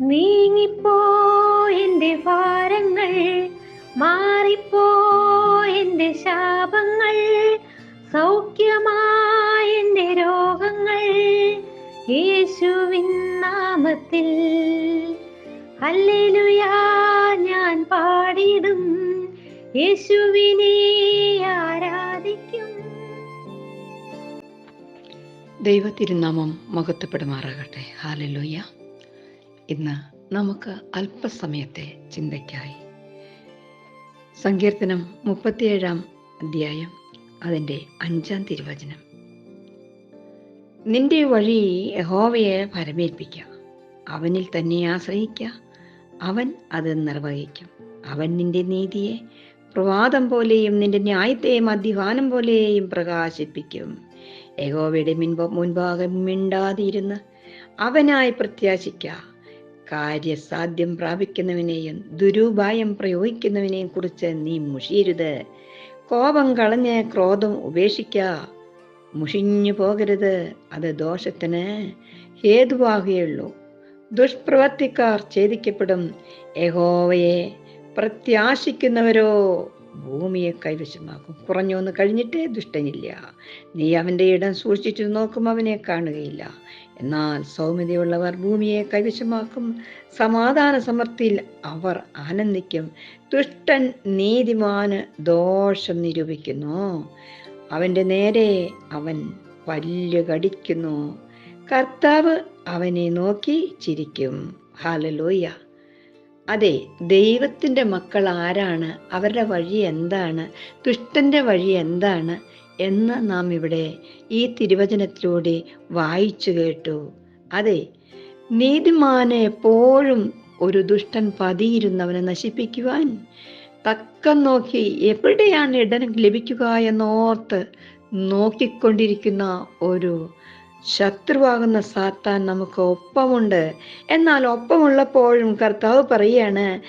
നീങ്ങിപ്പോ എന്റെ ഭാരങ്ങൾ മാറിപ്പോ എന്റെ ശാപങ്ങൾ സൗഖ്യമായ എന്റെ രോഗങ്ങൾ യേശുവിൻ നാമത്തിൽ. ഹല്ലേലൂയാ ഞാൻ പാടിടും യേശുവിനെ ആരാധിക്കും. ദൈവ തിരുനാമം മഹത്വപ്പെടുമാറാകട്ടെ. ഹാലലൂയ ഇന്ന് നമുക്ക് അല്പസമയത്തെ ചിന്തയ്ക്കായി. സങ്കീർത്തനം മുപ്പത്തിയേഴാം അധ്യായം അതിന്റെ അഞ്ചാം തിരുവചനം. നിന്റെ വഴി യഹോവയെ പരമേൽപ്പിക്കുക അവനിൽ തന്നെ ആശ്രയിക്കുക അവൻ അത് നിർവഹിക്കും. അവൻ നിന്റെ നീതിയെ പ്രവാദം പോലെയും നിന്റെ ന്യായത്തെ മദ്യപാനം പോലെയും പ്രകാശിപ്പിക്കും. യഹോവയുടെ മുൻപ് മുൻഭാഗം മിണ്ടാതിരുന്ന് അവനായി പ്രത്യാശിക്ക. കാര്യസാധ്യം പ്രാപിക്കുന്നവനെയും ദുരുപായം പ്രയോഗിക്കുന്നവനെയും കുറിച്ച് നീ മുഷിയരുത്. കോപം കളഞ്ഞ് ക്രോധം ഉപേക്ഷിക്ക. മുഷിഞ്ഞു പോകരുത് അത് ദോഷത്തിന് ഹേതുവാകുകയുള്ളൂ. ദുഷ്പ്രവർത്തിക്കാർ ഛേദിക്കപ്പെടും. യഹോവയെ പ്രത്യാശിക്കുന്നവരോ ഭൂമിയെ കൈവശമാക്കും. കുറഞ്ഞൊന്ന് കഴിഞ്ഞിട്ടേ ദുഷ്ടനില്ല. നീ അവന്റെ ഇടം സൂക്ഷിച്ചു നോക്കും അവനെ കാണുകയില്ല. എന്നാൽ സൗമ്യതയുള്ളവർ ഭൂമിയെ കൈവശമാക്കും. സമാധാന സമൃദ്ധിയിൽ അവർ ആനന്ദിക്കും. ദുഷ്ടൻ നീതിമാന് ദോഷം നിരൂപിക്കുന്നു. അവന്റെ നേരെ അവൻ പല്ല് കടിക്കുന്നു. കർത്താവ് അവനെ നോക്കി ചിരിക്കും. ഹാലലോയ്യ അതെ ദൈവത്തിന്റെ മക്കൾ ആരാണ്? അവരുടെ വഴി എന്താണ്? ദുഷ്ടന്റെ വഴി എന്താണ്? എന്ന് നാം ഇവിടെ ഈ തിരുവചനത്തിലൂടെ വായിച്ചു കേട്ടു. അതെ നീതിമാനെ എപ്പോഴും ഒരു ദുഷ്ടൻ പതിയിരുന്നവനെ നശിപ്പിക്കുവാൻ തക്കം നോക്കി എവിടെയാണ് ഇടം ലഭിക്കുക എന്നോർത്ത് നോക്കിക്കൊണ്ടിരിക്കുന്ന ഒരു ശത്രുവാകുന്ന സാത്താൻ നമുക്ക് ഒപ്പമുണ്ട്. എന്നാൽ ഒപ്പമുള്ളപ്പോഴും കർത്താവ് പറയാണ്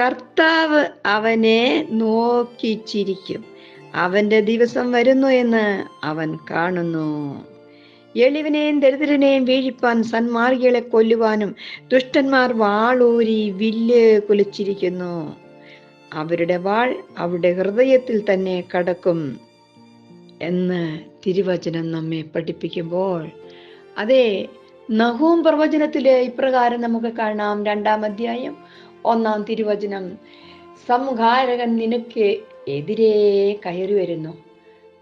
കർത്താവ് അവനെ നോക്കി ചിരിക്കും അവന്റെ ദിവസം വരുന്നു എന്ന് അവൻ കാണുന്നു. എളിവിനെയും ദരിദ്രനെയും വീഴിപ്പാൻ സന്മാർഗികളെ കൊല്ലുവാനും ദുഷ്ടന്മാർ വാളൂരി വില്ല് കുലിച്ചിരിക്കുന്നു. അവരുടെ വാൾ അവരുടെ ഹൃദയത്തിൽ തന്നെ കടക്കും എന്ന് തിരുവചനം നമ്മെ പഠിപ്പിക്കുമ്പോൾ. അതെ നഹൂം പ്രവചനത്തിൽ ഇപ്രകാരം നമുക്ക് കാണാം. രണ്ടാം അധ്യായം ഒന്നാം തിരുവചനം. സംഹാരകൻ നിനക്ക് എതിരെ കയറി വരുന്നു.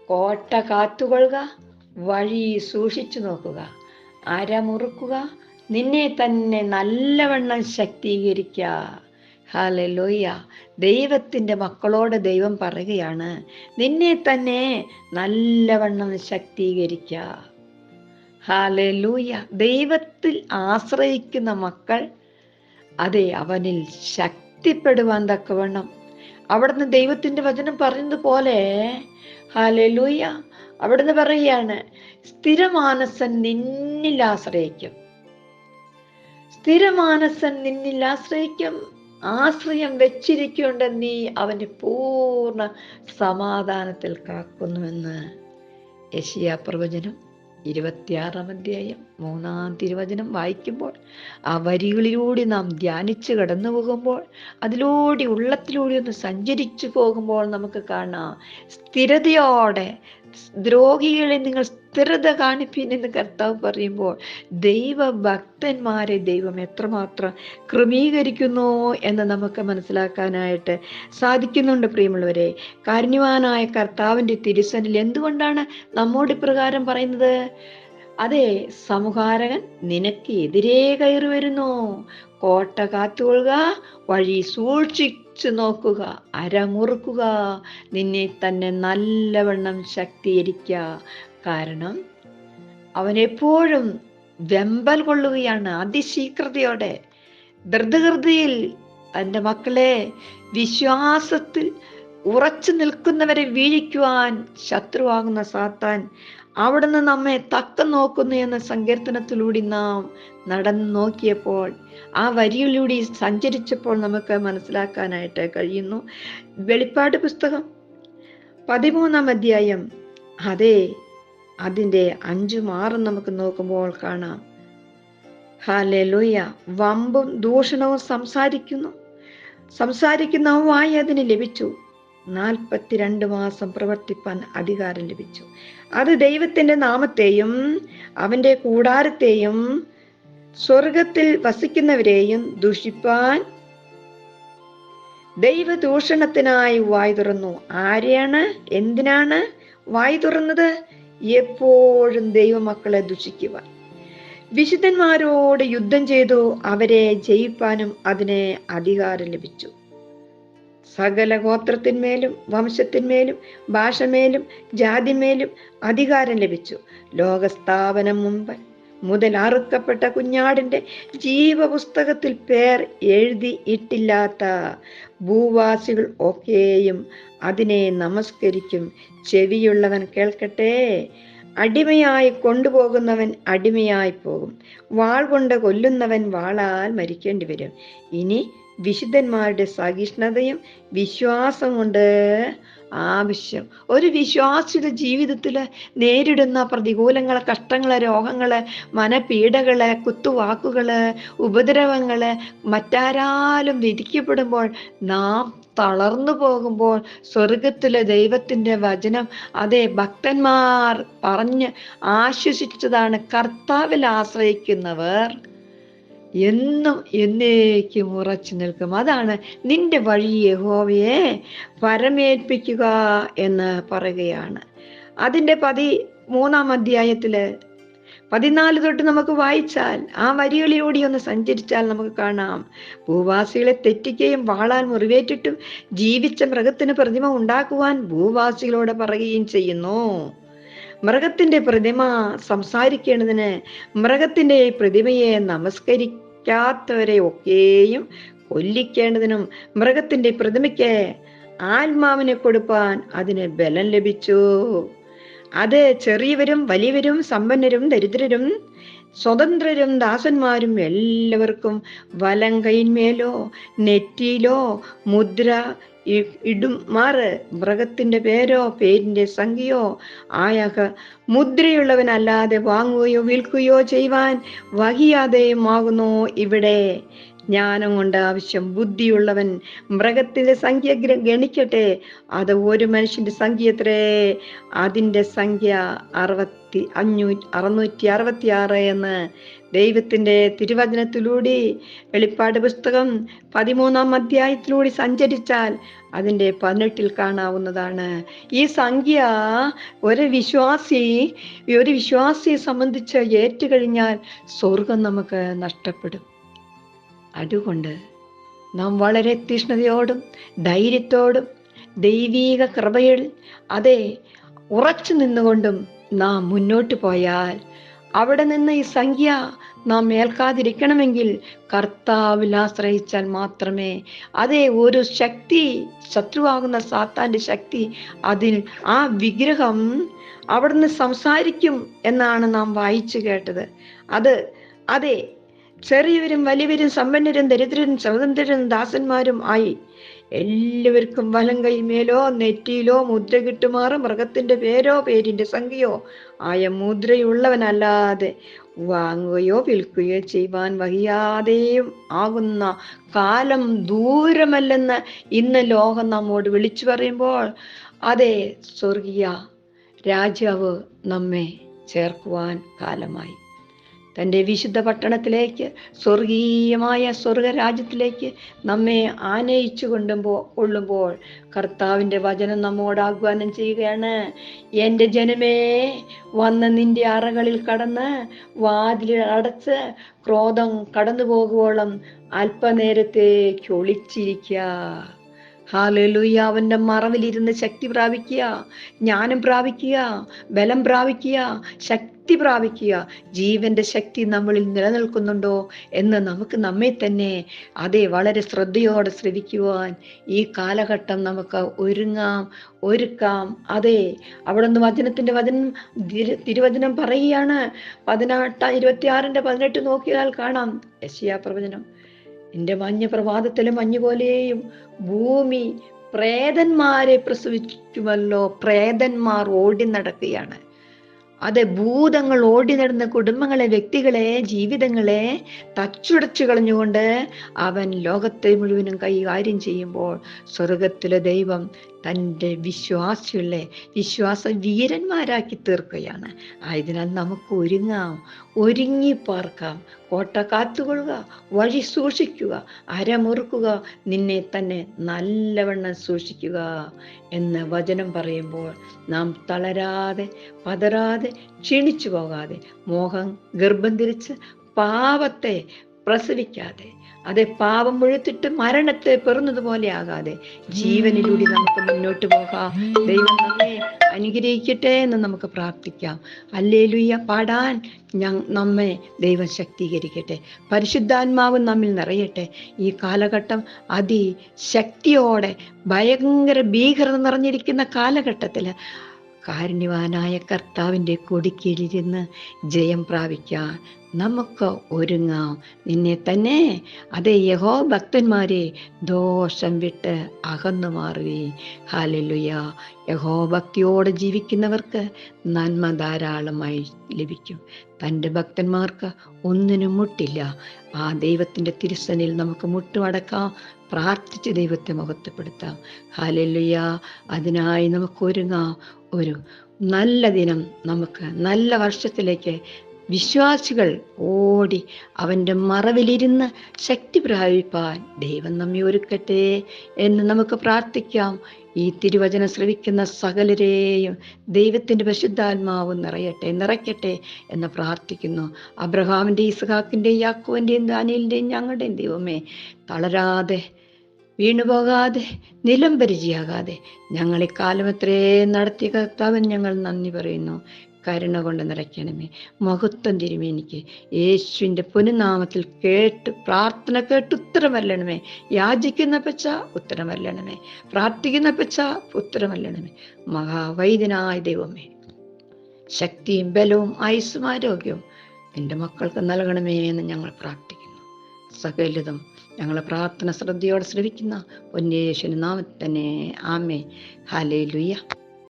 കോട്ട കാത്തുകൊള്ളുക വഴി സൂക്ഷിച്ചു നോക്കുക. അരമുറുക്കുക നിന്നെ തന്നെ നല്ലവണ്ണം ശക്തീകരിക്കുക. ഹാലലോയ്യ ദൈവത്തിന്റെ മക്കളോട് ദൈവം പറയുകയാണ് നിന്നെ തന്നെ നല്ലവണ്ണം ശക്തീകരിക്കുക. ഹാലലൂയ ദൈവത്തിൽ ആശ്രയിക്കുന്ന മക്കൾ അതെ അവനിൽ ശക്തിപ്പെടുവാൻ തക്കവണ്ണം അവിടുന്ന് ദൈവത്തിന്റെ വചനം പറഞ്ഞതുപോലെ പോലെ ഹാലലൂയ അവിടുന്ന് പറയുകയാണ് സ്ഥിരമാനസൻ നിന്നിൽ ആശ്രയിക്കും. സ്ഥിരമാനസൻ നിന്നിൽ ആശ്രയിക്കും. ആശ്രയം വെച്ചിരിക്കൊണ്ട് നീ അവന്റെ പൂർണ സമാധാനത്തിൽ കാക്കുന്നുവെന്ന് യശിയ പ്രവചനം. ഇരുപത്തിയാറാം അധ്യായം മൂന്നാം തിരുവചനം വായിക്കുമ്പോൾ ആ വരികളിലൂടെ നാം ധ്യാനിച്ച് കടന്നു പോകുമ്പോൾ അതിലൂടെ ഉള്ളത്തിലൂടെ ഒന്ന് സഞ്ചരിച്ചു പോകുമ്പോൾ നമുക്ക് കാണാം സ്ഥിരതയോടെ ദ്രോഹികളെ നിങ്ങൾ സ്ഥിരത കാണിപ്പിൻ എന്ന് കർത്താവ് പറയുമ്പോൾ ദൈവഭക്തന്മാരെ ദൈവം എത്രമാത്രം ക്രമീകരിക്കുന്നു എന്ന് നമുക്ക് മനസ്സിലാക്കാനായിട്ട് സാധിക്കുന്നുണ്ട് പ്രിയമുള്ളവരെ. കാരുണ്യവാനായ കർത്താവിന്റെ തിരുസനിൽ എന്തുകൊണ്ടാണ് നമ്മോട് ഇപ്രകാരം പറയുന്നത്? അതെ സമുഹാരകൻ നിനക്ക് എതിരെ കയറി വരുന്നു. കോട്ട കാത്തുകൊള്ളുക വഴി സൂക്ഷിച്ചു നോക്കുക അരമുറുക്കുക നിന്നെ തന്നെ നല്ലവണ്ണം ശക്തീകരിക്കുക. കാരണം അവൻ എപ്പോഴും വെമ്പൽ കൊള്ളുകയാണ് അതിശീഘ്രതയോടെ ധൃതകൃതിയിൽ തന്റെ മക്കളെ വിശ്വാസത്തിൽ ഉറച്ചു നിൽക്കുന്നവരെ വീഴിക്കുവാൻ ശത്രുവാകുന്ന സാത്താൻ അവിടുന്ന് നമ്മെ തക്കം നോക്കുന്നു എന്ന സങ്കീർത്തനത്തിലൂടെ നാം നടന്നു നോക്കിയപ്പോൾ ആ വരിയിലൂടെ സഞ്ചരിച്ചപ്പോൾ നമുക്ക് മനസ്സിലാക്കാനായിട്ട് കഴിയുന്നു. വെളിപ്പാട് പുസ്തകം പതിമൂന്നാം അധ്യായം. അതെ അതിന്റെ അഞ്ചും ആറും നമുക്ക് നോക്കുമ്പോൾ കാണാം. ഹാലലുയ വമ്പും ദൂഷണവും സംസാരിക്കുന്നു. സംസാരിക്കുന്നവുമായി അതിന് ലഭിച്ചു. നാൽപ്പത്തിരണ്ട് മാസം പ്രവർത്തിപ്പാൻ അധികാരം ലഭിച്ചു. അത് ദൈവത്തിന്റെ നാമത്തെയും അവന്റെ കൂടാരത്തെയും സ്വർഗത്തിൽ വസിക്കുന്നവരെയും ദൂഷിപ്പാൻ ദൈവദൂഷണത്തിനായി വായി തുറന്നു. ആരെയാണ്? എന്തിനാണ് വായി തുറന്നത്? എപ്പോഴും ദൈവമക്കളെ ദുഷിക്കുവാൻ. വിശുദ്ധന്മാരോട് യുദ്ധം ചെയ്തു അവരെ ജയിപ്പാനും അതിനെ അധികാരം ലഭിച്ചു. സകല ഗോത്രത്തിന്മേലും വംശത്തിന്മേലും ഭാഷമേലും ജാതിമേലും അധികാരം ലഭിച്ചു. ലോകസ്ഥാപനം മുമ്പ് മുതൽ അറുക്കപ്പെട്ട കുഞ്ഞാടിന്റെ ജീവപുസ്തകത്തിൽ പേർ എഴുതി ഇട്ടില്ലാത്ത ഭൂവാസികൾ ഒക്കെയും അതിനെ നമസ്കരിക്കും. ചെവിയുള്ളവൻ കേൾക്കട്ടെ. അടിമയായി കൊണ്ടുപോകുന്നവൻ അടിമയായി പോകും. വാൾ കൊണ്ട് കൊല്ലുന്നവൻ വാളാൽ മരിക്കേണ്ടി വരും. ഇനി വിശുദ്ധന്മാരുടെ സഹിഷ്ണുതയും വിശ്വാസം കൊണ്ട് ആവശ്യം. ഒരു വിശ്വാസിയുടെ ജീവിതത്തിൽ നേരിടുന്ന പ്രതികൂലങ്ങൾ കഷ്ടങ്ങൾ രോഗങ്ങൾ മനപീഡകൾ കുത്തുവാക്കുകൾ ഉപദ്രവങ്ങൾ മറ്റാരാലും വിധിക്കപ്പെടുമ്പോൾ നാം തളർന്നു പോകുമ്പോൾ സ്വർഗത്തിലെ ദൈവത്തിന്റെ വചനം അതെ ഭക്തന്മാർ പറഞ്ഞ് ആശ്വസിച്ചതാണ് കർത്താവിൽ ആശ്രയിക്കുന്നവർ. എന്നും എന്നേക്കും ഉറച്ചു നിൽക്കും. അതാണ് നിന്റെ വഴി യഹോവയെ പരമേൽപ്പിക്കുക എന്ന് പറയുകയാണ്. അതിന്റെ പതി മൂന്നാം അധ്യായത്തിൽ പതിനാല് തൊട്ട് നമുക്ക് വായിച്ചാൽ ആ വരികളിലൂടെ ഒന്ന് സഞ്ചരിച്ചാൽ നമുക്ക് കാണാം. ഭൂവാസികളെ തെറ്റിക്കുകയും വാളാൻ മുറിവേറ്റിട്ടും ജീവിച്ച മൃഗത്തിന് പ്രതിമ ഉണ്ടാക്കുവാൻ ഭൂവാസികളോട് പറയുകയും ചെയ്യുന്നു. മൃഗത്തിന്റെ പ്രതിമ സംസാരിക്കേണ്ടതിന് മൃഗത്തിന്റെ പ്രതിമയെ നമസ്കരിക്കാത്തവരെ ഒക്കെയും കൊല്ലിക്കേണ്ടതിനും മൃഗത്തിന്റെ പ്രതിമയ്ക്ക് ആത്മാവിനെ കൊടുപ്പാൻ അതിന് ബലം ലഭിച്ചു. അത് ചെറിയവരും വലിയവരും സമ്പന്നരും ദരിദ്രരും സ്വതന്ത്രരും ദാസന്മാരും എല്ലാവർക്കും വലം കൈന്മേലോ നെറ്റിയിലോ മുദ്ര ഇ- ഇടും മാറ്. മൃഗത്തിന്റെ പേരോ പേരിന്റെ സംഖ്യയോ ആയ മുദ്രയുള്ളവനല്ലാതെ വാങ്ങുകയോ വിൽക്കുകയോ ചെയ്യുവാൻ വഹിയാതെയുമാകുന്നു ഇവിടെ. ജ്ഞാനം കൊണ്ട് ആവശ്യം ബുദ്ധിയുള്ളവൻ മൃഗത്തിന്റെ സംഖ്യ ഗണിക്കട്ടെ. അത് ഒരു മനുഷ്യന്റെ സംഖ്യ എത്രേ? അതിന്റെ സംഖ്യ അറുപത്തി അഞ്ഞൂറ്റി അറുന്നൂറ്റി അറുപത്തി ആറ് എന്ന് ദൈവത്തിന്റെ തിരുവചനത്തിലൂടെ വെളിപ്പാട് പുസ്തകം പതിമൂന്നാം അധ്യായത്തിലൂടെ സഞ്ചരിച്ചാൽ അതിന്റെ പതിനെട്ടിൽ കാണാവുന്നതാണ്. ഈ സംഖ്യ ഒരു വിശ്വാസി ഒരു വിശ്വാസിയെ സംബന്ധിച്ച് ഏറ്റുകഴിഞ്ഞാൽ സ്വർഗം നമുക്ക് നഷ്ടപ്പെടും. അതുകൊണ്ട് നാം വളരെ തീഷ്ണതയോടും ധൈര്യത്തോടും ദൈവീക കൃപയിൽ അതെ ഉറച്ചു നിന്നുകൊണ്ടും നാം മുന്നോട്ട് പോയാൽ അവിടെ നിന്ന് ഈ സംഖ്യ നാം ഏൽക്കാതിരിക്കണമെങ്കിൽ കർത്താവിൽ ആശ്രയിച്ചാൽ മാത്രമേ അതേ ഒരു ശക്തി ശത്രുവാകുന്ന സാത്താന്റെ ശക്തി അതിൽ ആ വിഗ്രഹം അവിടുന്ന് സംസാരിക്കും എന്നാണ് നാം വായിച്ചു കേട്ടത്. അത് അതെ ചെറിയവരും വലിയവരും സമ്പന്നരും ദരിദ്രരും സ്വതന്ത്രരും ദാസന്മാരും ആയി. എല്ലാവർക്കും വലം കൈമേലോ നെറ്റിയിലോ മുദ്ര കിട്ടുമാറ് മൃഗത്തിന്റെ പേരോ പേരിന്റെ സംഖ്യയോ ആയ മുദ്രയുള്ളവനല്ലാതെ വാങ്ങുകയോ വിൽക്കുകയോ ചെയ്യുവാൻ വഹിയാതെയും ആകുന്ന കാലം ദൂരമല്ലെന്ന് ഇന്ന് ലോകം നമ്മോട് വിളിച്ചു പറയുമ്പോൾ അതെ സ്വർഗീയ രാജാവ് നമ്മെ ചേർക്കുവാൻ കാലമായി. തന്റെ വിശുദ്ധ പട്ടണത്തിലേക്ക് സ്വർഗീയമായ സ്വർഗരാജ്യത്തിലേക്ക് നമ്മെ ആനയിച്ചു കൊണ്ടുമ്പോൾ കൊള്ളുമ്പോൾ കർത്താവിന്റെ വചനം നമ്മോട് ആഹ്വാനം ചെയ്യുകയാണ്. എന്റെ ജനമേ വന്ന് നിന്റെ അറകളിൽ കടന്ന് വാതിൽ അടച്ച് ക്രോധം കടന്നു പോകുവോളം അല്പനേരത്തേക്ക് ഒളിച്ചിരിക്കുക ഹാലലുയ്യ അവന്റെ മറവിലിരുന്ന് ശക്തി പ്രാപിക്കുക ജ്ഞാനം പ്രാപിക്കുക ബലം പ്രാപിക്കുക ശക്തി പ്രാപിക്കുക. ജീവന്റെ ശക്തി നമ്മളിൽ നിലനിൽക്കുന്നുണ്ടോ എന്ന് നമുക്ക് നമ്മെ തന്നെ അതെ വളരെ ശ്രദ്ധയോടെ ശ്രവിക്കുവാൻ ഈ കാലഘട്ടം നമുക്ക് ഒരുങ്ങാം ഒരുക്കാം. അതെ അവിടെ നിന്ന് വചനത്തിന്റെ വചനം തിരു- തിരുവചനം പറയുകയാണ്. പതിനെട്ട് ഇരുപത്തിയാറിന്റെ പതിനെട്ട് നോക്കിയാൽ കാണാം. യശിയാ പ്രവചനം. പ്രഭാതത്തിലെ മഞ്ഞു പോലെയും ഭൂമി പ്രേതന്മാരെ പ്രസവിച്ചുവല്ലോ പ്രേതന്മാർ ഓടി നടക്കുകയാണ് അതെ ഭൂതങ്ങൾ ഓടി നടന്ന കുടുംബങ്ങളെ വ്യക്തികളെ ജീവിതങ്ങളെ തച്ചുടച്ചു കളഞ്ഞുകൊണ്ട് അവൻ ലോകത്തെ മുഴുവനും കൈകാര്യം ചെയ്യുമ്പോൾ സ്വർഗത്തിലെ ദൈവം തന്റെ വിശ്വാസികളെ വിശ്വാസ വീരന്മാരാക്കി തീർക്കുകയാണ്. ആയതിനാൽ നമുക്ക് ഒരുങ്ങാം ഒരുങ്ങി പാർക്കാം. കോട്ട കാത്തുകൊള്ളുക വഴി സൂക്ഷിക്കുക അരമുറുക്കുക നിന്നെ തന്നെ നല്ലവണ്ണം സൂക്ഷിക്കുക എന്ന് വചനം പറയുമ്പോൾ നാം തളരാതെ പതരാതെ ക്ഷീണിച്ചു പോകാതെ മോഹം ഗർഭം തിരിച്ച് പാപത്തെ പ്രസവിക്കാതെ അതെ പാപം മുഴുത്തിട്ട് മരണത്തെ പെറുന്നതുപോലെ ആകാതെ ജീവനിലൂടെ നമുക്ക് മുന്നോട്ട് പോകാം. ദൈവം നമ്മെ അനുഗ്രഹിക്കട്ടെ എന്ന് നമുക്ക് പ്രാർത്ഥിക്കാം. അല്ലേലുയ്യ പാടാൻ നമ്മെ ദൈവം ശക്തീകരിക്കട്ടെ. പരിശുദ്ധാത്മാവ് നമ്മിൽ നിറയട്ടെ. ഈ കാലഘട്ടം അതിശക്തിയോടെ ഭയങ്കര ഭീകരത നിറഞ്ഞിരിക്കുന്ന കാലഘട്ടത്തിൽ കാരുണ്യവാനായ കർത്താവിന്റെ കൊടിക്കീഴിലിരുന്ന് ജയം പ്രാപിക്കാൻ നമുക്ക് ഒരുങ്ങാം. നിന്നെ തന്നെ അതേ യഹോ ഭക്തന്മാരെ ദോഷം വിട്ട് അകന്നു മാറി ഹാലലുയ യഹോ ഭക്തിയോടെ ജീവിക്കുന്നവർക്ക് നന്മ ധാരാളമായി ലഭിക്കും. തന്റെ ഭക്തന്മാർക്ക് ഒന്നിനും മുട്ടില്ല. ആ ദൈവത്തിന്റെ തിരുസനിൽ നമുക്ക് മുട്ടുമടക്കാം. പ്രാർത്ഥിച്ച് ദൈവത്തെ മഹത്വപ്പെടുത്താം. ഹാലലുയ അതിനായി നമുക്ക് ഒരുങ്ങാം. ഒരു നല്ല ദിനം നമുക്ക് നല്ല വർഷത്തിലേക്ക് വിശ്വാസികൾ ഓടി അവന്റെ മറവിലിരുന്ന് ശക്തി പ്രാപിപ്പാൻ ദൈവം നമ്മെ ഒരുക്കട്ടെ എന്ന് നമുക്ക് പ്രാർത്ഥിക്കാം. ഈ തിരുവചനം ശ്രവിക്കുന്ന സകലരെയും ദൈവത്തിന്റെ പരിശുദ്ധാത്മാവ് നിറയട്ടെ നിറയ്ക്കട്ടെ എന്ന് പ്രാർത്ഥിക്കുന്നു. അബ്രഹാമിന്റെ ഇസ്ഹാക്കിന്റെയും യാക്കോവിന്റെയും ദാനിയലിന്റെയും ഞങ്ങളുടെയും ദൈവമേ തളരാതെ വീണുപോകാതെ നിലം പരിചയാകാതെ ഞങ്ങളെ കാലം എത്രയും നടത്തിയ കർത്താവൻ ഞങ്ങൾ നന്ദി പറയുന്നു. കരുണ കൊണ്ട് നിറയ്ക്കണമേ. മഹത്വം തിരുമേ എനിക്ക്. യേശുവിന്റെ പുനനാമത്തിൽ കേട്ട് പ്രാർത്ഥന കേട്ട് ഉത്തരമല്ലണമേ. യാചിക്കുന്ന പച്ച ഉത്തരമല്ലണമേ. പ്രാർത്ഥിക്കുന്ന പച്ച ഉത്തരമല്ലണമേ. മഹാവൈദ്യനായ ദൈവമേ ശക്തിയും ബലവും ആയുസ്സും ആരോഗ്യവും എന്റെ മക്കൾക്ക് നൽകണമേ എന്ന് ഞങ്ങൾ പ്രാർത്ഥിക്കുന്നു. സകലതും ഞങ്ങളെ പ്രാർത്ഥന ശ്രദ്ധയോടെ ശ്രവിക്കുന്ന പൊന്നേശ്വരൻ നാമത്തന്നെ ആമേ ഹാലേ ലുയ്യ